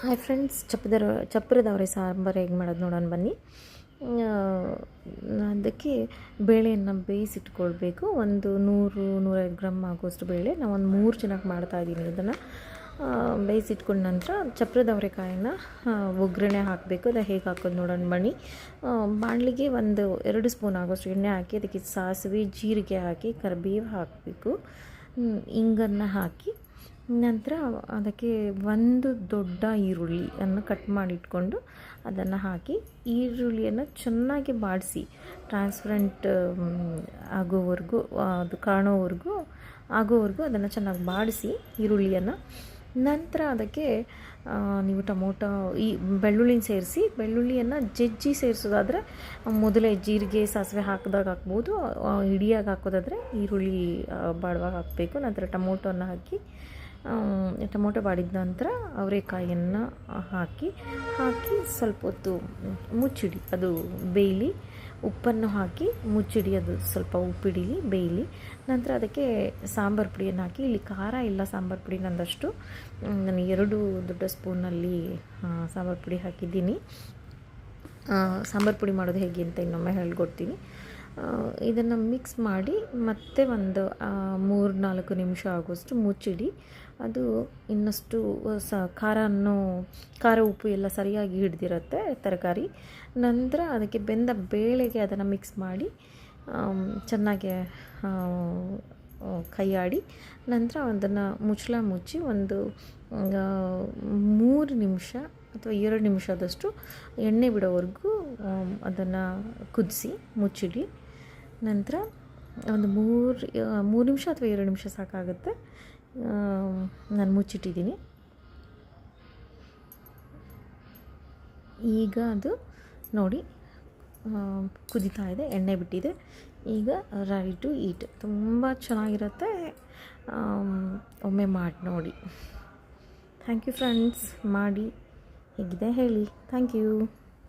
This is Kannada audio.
ಹಾಯ್ ಫ್ರೆಂಡ್ಸ್ ಚಪ್ಪದರ ಚಪ್ಪರದವ್ರೆ ಸಾಂಬಾರು ಹೇಗೆ ಮಾಡೋದು ನೋಡೋಣ ಬನ್ನಿ. ಅದಕ್ಕೆ ಬೇಳೆಯನ್ನು ಬೇಯಿಸಿಟ್ಕೊಳ್ಬೇಕು. ಒಂದು ನೂರು, ನೂರೈದು ಗ್ರಾಮ್ ಆಗೋಷ್ಟು ಬೇಳೆ. ನಾವು ಒಂದು ಮೂರು ಜನಕ್ಕೆ ಮಾಡ್ತಾಯಿದ್ದೀನಿ ಇದನ್ನು. ಬೇಯಿಸಿಟ್ಕೊಂಡ ನಂತರ ಚಪ್ರದ ಅವರೆಕಾಯನ್ನು ಒಗ್ಗರಣೆ ಹಾಕಬೇಕು. ಅದು ಹೇಗೆ ಹಾಕೋದು ನೋಡೋಣ ಬನ್ನಿ. ಬಾಣಲಿಗೆ ಒಂದು ಎರಡು ಸ್ಪೂನ್ ಆಗೋಷ್ಟು ಎಣ್ಣೆ ಹಾಕಿ, ಅದಕ್ಕೆ ಸಾಸಿವೆ, ಜೀರಿಗೆ ಹಾಕಿ, ಕರಿಬೇವು ಹಾಕಬೇಕು. ಇಂಗನ್ನು ಹಾಕಿ ನಂತರ ಅದಕ್ಕೆ ಒಂದು ದೊಡ್ಡ ಈರುಳ್ಳಿಯನ್ನು ಕಟ್ ಮಾಡಿಟ್ಕೊಂಡು ಅದನ್ನು ಹಾಕಿ ಈರುಳ್ಳಿಯನ್ನು ಚೆನ್ನಾಗಿ ಬಾಡಿಸಿ ಟ್ರಾನ್ಸ್ಪರೆಂಟ್ ಆಗೋವರೆಗೂ, ಅದು ಕಾಣೋವರೆಗೂ, ಆಗೋವರೆಗೂ ಅದನ್ನು ಚೆನ್ನಾಗಿ ಬಾಡಿಸಿ ಈರುಳ್ಳಿಯನ್ನು. ನಂತರ ಅದಕ್ಕೆ ನೀವು ಟೊಮೊಟೊ, ಈ ಬೆಳ್ಳುಳ್ಳಿನ ಸೇರಿಸಿ, ಬೆಳ್ಳುಳ್ಳಿಯನ್ನು ಜಜ್ಜಿ ಸೇರಿಸೋದಾದರೆ ಮೊದಲೇ ಜೀರಿಗೆ, ಸಾಸಿವೆ ಹಾಕಿದಾಗ ಹಾಕ್ಬೋದು ಇಡಿಯಾಗಿ ಹಾಕೋದಾದರೆ ಈರುಳ್ಳಿ ಬಾಡುವಾಗ ಹಾಕಬೇಕು. ನಂತರ ಟೊಮೊಟೊನ ಹಾಕಿ ಟೊಮೊಟೊ ಬಾಡಿದ ನಂತರ ಅವರೆಕಾಯಿಯನ್ನು ಹಾಕಿ ಹಾಕಿ ಸ್ವಲ್ಪ ಹೊತ್ತು ಮುಚ್ಚಿಡಿ. ಅದು ಬೇಯಲಿ. ಉಪ್ಪನ್ನು ಹಾಕಿ ಮುಚ್ಚಿಡಿ. ಅದು ಸ್ವಲ್ಪ ಉಪ್ಪಿಡಿಲಿ, ಬೇಯಲಿ. ನಂತರ ಅದಕ್ಕೆ ಸಾಂಬಾರು ಪುಡಿಯನ್ನು ಹಾಕಿ. ಇಲ್ಲಿ ಖಾರ ಇಲ್ಲ ಸಾಂಬಾರು ಪುಡಿ ನಂದಷ್ಟು. ನಾನು ಎರಡು ದೊಡ್ಡ ಸ್ಪೂನಲ್ಲಿ ಸಾಂಬಾರು ಪುಡಿ ಹಾಕಿದ್ದೀನಿ. ಸಾಂಬಾರು ಪುಡಿ ಮಾಡೋದು ಹೇಗೆ ಅಂತ ಇನ್ನೊಮ್ಮೆ ಹೇಳ್ಕೊಡ್ತೀನಿ. ಇದನ್ನು ಮಿಕ್ಸ್ ಮಾಡಿ ಮತ್ತೆ ಒಂದು ಮೂರು ನಾಲ್ಕು ನಿಮಿಷ ಆಗುವಷ್ಟು ಮುಚ್ಚಿಡಿ. ಅದು ಇನ್ನಷ್ಟು ಸ ಅನ್ನೋ, ಖಾರ ಉಪ್ಪು ಎಲ್ಲ ಸರಿಯಾಗಿ ಹಿಡ್ದಿರುತ್ತೆ ತರಕಾರಿ. ನಂತರ ಅದಕ್ಕೆ ಬೆಂದ ಬೇಳೆಗೆ ಅದನ್ನು ಮಿಕ್ಸ್ ಮಾಡಿ ಚೆನ್ನಾಗಿ ಕೈಯಾಡಿ ನಂತರ ಅದನ್ನು ಮುಚ್ಚಳ ಮುಚ್ಚಿ ಒಂದು ಮೂರು ನಿಮಿಷ ಅಥವಾ ಎರಡು ನಿಮಿಷದಷ್ಟು ಎಣ್ಣೆ ಬಿಡೋವರೆಗೂ ಅದನ್ನು ಕುದಿಸಿ ಮುಚ್ಚಿಡಿ. ನಂತರ ಒಂದು ಮೂರು ಮೂರು ನಿಮಿಷ ಅಥವಾ ಎರಡು ನಿಮಿಷ ಸಾಕಾಗುತ್ತೆ. ನಾನು ಮುಚ್ಚಿಟ್ಟಿದ್ದೀನಿ. ಈಗ ಅದು ನೋಡಿ ಕುದಿತಾ ಇದೆ, ಎಣ್ಣೆ ಬಿಟ್ಟಿದೆ. ಈಗ ರೆಡಿ ಟು ಈಟ್. ತುಂಬ ಚೆನ್ನಾಗಿರುತ್ತೆ. ಒಮ್ಮೆ ಮಾಡಿ ನೋಡಿ. Thank you friends. ಮಾಡಿ. ಹೇಗಿದೆ ಹೇಳಿ. Thank you.